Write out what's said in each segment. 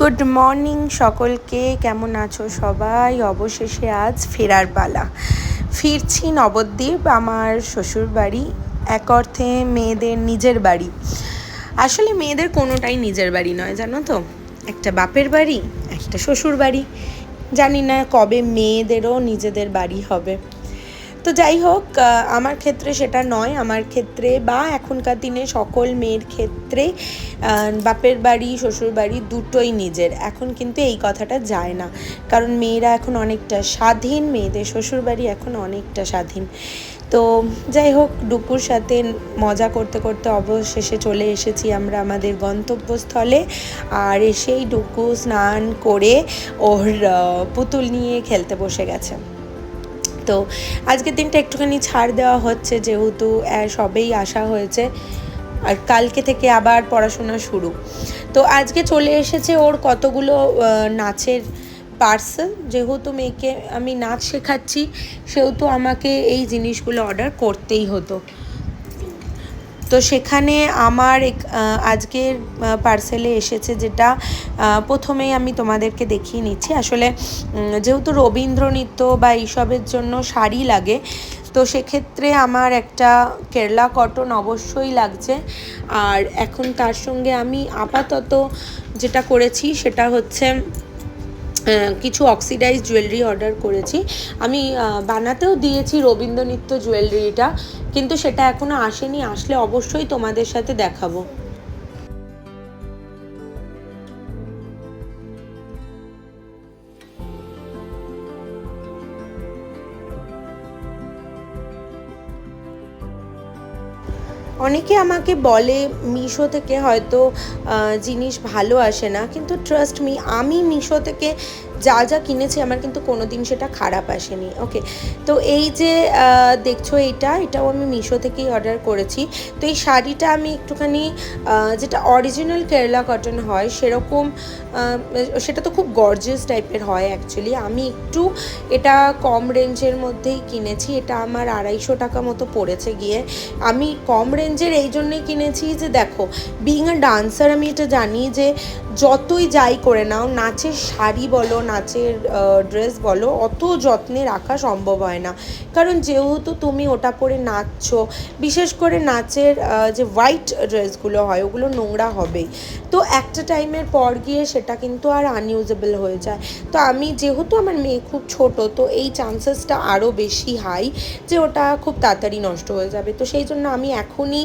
Good morning সকলকে, কেমন আছো সবাই? অবশেষে আজ ফেরার পালা। ফিরছি নবদ্বীপ, আমার শ্বশুর বাড়ি এক অর্থে মেয়েদের নিজের বাড়ি। আসলে মেয়েদের কোনোটাই নিজের বাড়ি নয়, জানো তো? একটা বাপের বাড়ি, একটা শ্বশুর বাড়ি জানি না কবে মেয়েদেরও নিজেদের বাড়ি হবে। তো যাই হোক আমার ক্ষেত্রে সেটা নয়। আমার ক্ষেত্রে বা এখনকার দিনে সকল মেয়ের ক্ষেত্রে বাপের বাড়ি, শ্বশুর বাড়ি দুটোই নিজের। এখন কিন্তু এই কথাটা যায় না। কারণ মেয়েরা এখন অনেকটা স্বাধীন, মেয়েদের শ্বশুর বাড়ি এখন অনেকটা স্বাধীন। তো যাই হোক, ডুকুর সাথে মজা করতে করতে অবশেষে চলে এসেছি আমরা আমাদের গন্তব্যস্থলে। আর এসেই ডুকু স্নান করে ওর পুতুল নিয়ে খেলতে বসে গেছে। তো আজকের দিনটা একটুখানি ছাড় দেওয়া হচ্ছে যেহেতু সবেই আসা হয়েছে আর কালকে থেকে আবার পড়াশোনা শুরু। তো আজকে চলে এসেছে ওর কতগুলো নাচের পার্সেল যেহেতু মেয়েকে আমি নাচ শেখাচ্ছি, সেহেতু আমাকে এই জিনিসগুলো অর্ডার করতেই হতো। তো সেখানে আমার আজকের পার্সেলে এসেছে যেটা প্রথমেই আমি তোমাদেরকে দেখিয়ে নিচ্ছি। আসলে যেহেতু রবীন্দ্র নৃত্য বা এইসবের জন্য শাড়ি লাগে, তো সেক্ষেত্রে আমার একটা কেরলা কটন অবশ্যই লাগছে। আর এখন তার সঙ্গে আমি আপাতত যেটা করেছি সেটা হচ্ছে কিছু অক্সিডাইজ জুয়েলারি অর্ডার করেছি। আমি বানাতেও দিয়েছি রবীন্দ্রনৃত্য জুয়েলারিটা কিন্তু সেটা এখনও আসেনি। আসলে অবশ্যই তোমাদের সাথে দেখাবো। অনেকে আমাকে বলে মিশো থেকে হয়তো জিনিস ভালো আসে না, কিন্তু ট্রাস্ট মি আমি মিশো থেকে যা যা কিনেছি আমার কিন্তু কোনো দিন সেটা খারাপ আসেনি ওকে তো এই যে দেখছ এইটা এটাও আমি মিশো থেকেই অর্ডার করেছি। তো এই শাড়িটা আমি একটুখানি যেটা অরিজিনাল কেরালা কটন হয়, সেরকম সেটা তো খুব গর্জিয়াস টাইপের হয় অ্যাকচুয়ালি আমি একটু এটা কম রেঞ্জের মধ্যেই কিনেছি, এটা আমার আড়াইশো টাকা মতো পড়েছে গিয়ে। আমি কম রেঞ্জের এই জন্যই কিনেছি যে, দেখো বিং আ ডান্সার আমি এটা জানি যে যতই যাই করে নাও, নাচের শাড়ি বলো, নাচের ড্রেস বলো, অত যত্নে রাখা সম্ভব হয় না। কারণ যেহেতু তুমি ওটা পরে নাচছো, বিশেষ করে নাচের যে হোয়াইট ড্রেসগুলো হয়, ওগুলো নোংরা হবেই। তো একটা টাইমের পর গিয়ে সেটা কিন্তু আর আনইউজেবল হয়ে যায়। তো আমি যেহেতু আমার মেয়ে খুব ছোট, তো এই চান্সেসটা আরও বেশি হাই যে ওটা খুব তাড়াতাড়ি নষ্ট হয়ে যাবে। তো সেই জন্য আমি এখনই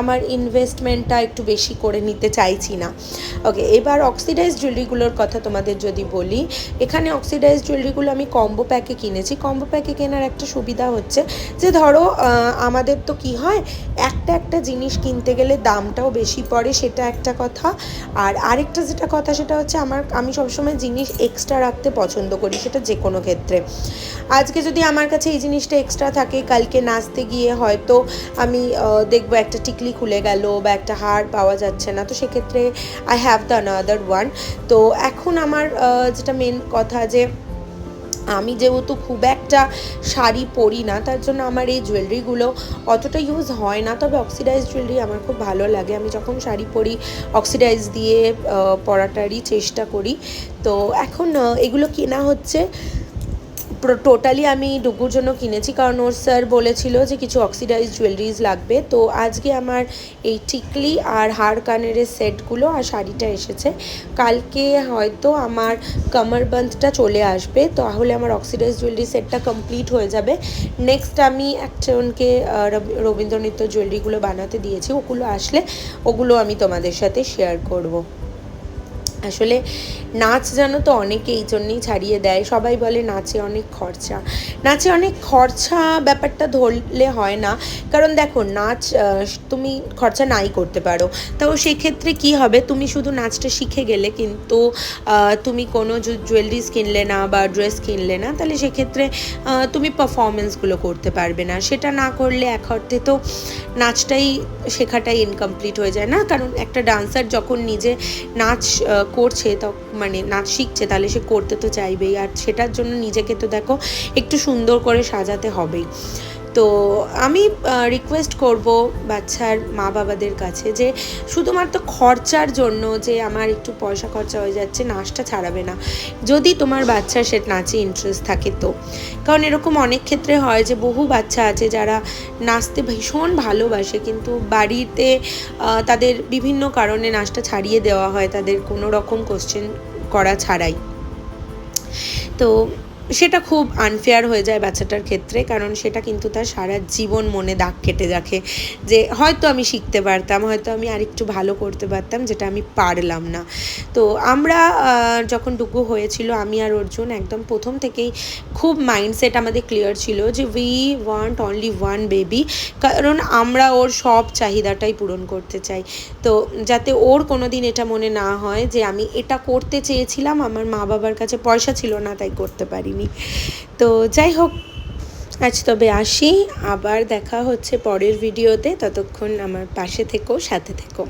আমার ইনভেস্টমেন্টটা একটু বেশি করে নিতে চাইছি না। ওকে এবার অক্সিডাইজ জুয়েলারিগুলোর কথা তোমাদের যদি বলি, এখানে অক্সিডাইজ জুয়েলারিগুলো আমি কম্বো প্যাকে কিনেছি। কম্বো প্যাকে কেনার একটা সুবিধা হচ্ছে যে, ধরো আমাদের তো কি হয়, একটা একটা জিনিস কিনতে গেলে দামটাও বেশি পড়ে, সেটা একটা কথা। আর আরেকটা যেটা কথা, সেটা হচ্ছে আমার, আমি সবসময় জিনিস এক্সট্রা রাখতে পছন্দ করি, সেটা যে কোনো ক্ষেত্রে। আজকে যদি আমার কাছে এই জিনিসটা এক্সট্রা থাকে, কালকে নাচতে গিয়ে হয়তো আমি দেখব একটা টিকলি খুলে গেল বা একটা হার পাওয়া যাচ্ছে না, তো সেক্ষেত্রে I have the another one তো এখন আমার যেটা মেন কথা যে, আমি যেহেতু খুব একটা শাড়ি পরি না, তার জন্য আমার এই জুয়েলারিগুলো অতটা ইউজ হয় না। তবে অক্সিডাইজ জুয়েলারি আমার খুব ভালো লাগে। আমি যখন শাড়ি পরি অক্সিডাইজ দিয়ে পরাটারই চেষ্টা করি। তো এখন এগুলো কেনা হচ্ছে। টোটালি আমি ডুগুর জন্য কিনেছি কারণ ওর স্যার বলেছিল যে কিছু অক্সিডাইজ জুয়েলারিজ লাগবে। তো আজকে আমার এই টিকলি আর হার কানের সেটগুলো আর শাড়িটা এসেছে। কালকে হয়তো আমার কামারবন্ধটা চলে আসবে তাহলে আমার অক্সিডাইজ জুয়েলারি সেটটা কমপ্লিট হয়ে যাবে। নেক্সট আমি একজনকে আহ, রব- রবীন্দ্র নৃত্য জুয়েলারিগুলো বানাতে দিয়েছি ওগুলো আসলে ওগুলো আমি তোমাদের সাথে শেয়ার করব। আসলে নাচ জানো তো অনেকে এই জন্যেই ছাড়িয়ে দেয়। সবাই বলে নাচে অনেক খরচা। নাচে অনেক খরচা ব্যাপারটা ধরলে হয় না। কারণ দেখো, নাচ তুমি খরচা নাই করতে পারো। তাও সেক্ষেত্রে কি হবে? তুমি শুধু নাচটা শিখে গেলে কিন্তু তুমি কোনো জুয়েলারিস কিনলে না বা ড্রেস কিনলে না, তাহলে সেক্ষেত্রে তুমি পারফরমেন্সগুলো করতে পারবে না। সেটা না করলে এক অর্থে তো নাচটাই শেখাটাই ইনকমপ্লিট হয়ে যায় না। কারণ একটা ডান্সার যখন নিজে নাচ করছে, তো মানে নাচ শিখছে, তাহলে সে করতে তো চাইবেই। আর সেটার জন্য নিজেকে তো দেখো, একটু সুন্দর করে সাজাতে হবেই। তো আমি রিকোয়েস্ট করব বাচ্চার মা বাবাদের কাছে যে শুধুমাত্র খরচার জন্য যে আমার একটু পয়সা খরচা হয়ে যাচ্ছে, নাচটা ছাড়াবে না। যদি তোমার বাচ্চার সে নাচে ইন্টারেস্ট থাকে তো। কারণ এরকম অনেক ক্ষেত্রে হয় যে বহু বাচ্চা আছে যারা নাচতে ভীষণ ভালোবাসে কিন্তু বাড়িতে তাদের বিভিন্ন কারণে নাচটা ছাড়িয়ে দেওয়া হয়, তাদের কোনো রকম কোশ্চেন করা ছাড়াই। তো সেটা খুব আনফেয়ার হয়ে যায় বাচ্চাটার ক্ষেত্রে, কারণ সেটা কিন্তু তার সারা জীবন মনে দাগ কেটে রাখে। যে হয়তো আমি শিখতে পারতাম, হয়তো আমি আরেকটু ভালো করতে পারতাম, যেটা আমি পারলাম না। তো আমরা যখন ডুগু হয়েছিল, আমি আর অর্জুন একদম প্রথম থেকেই খুব মাইন্ডসেট আমাদের ক্লিয়ার ছিল যে we want only one baby কারণ আমরা ওর সব চাহিদাটাই পূরণ করতে চাই। তো যাতে ওর কোনো দিন এটা মনে না হয় যে আমি এটা করতে চেয়েছিলাম, আমার মা বাবার কাছে পয়সা ছিল না, তাই করতে পারিনি। তো যাই হোক, আজ তবে আসি। আবার দেখা হচ্ছে পরের ভিডিওতে। ততক্ষণ আমার পাশে থেকো, সাথে থেকো।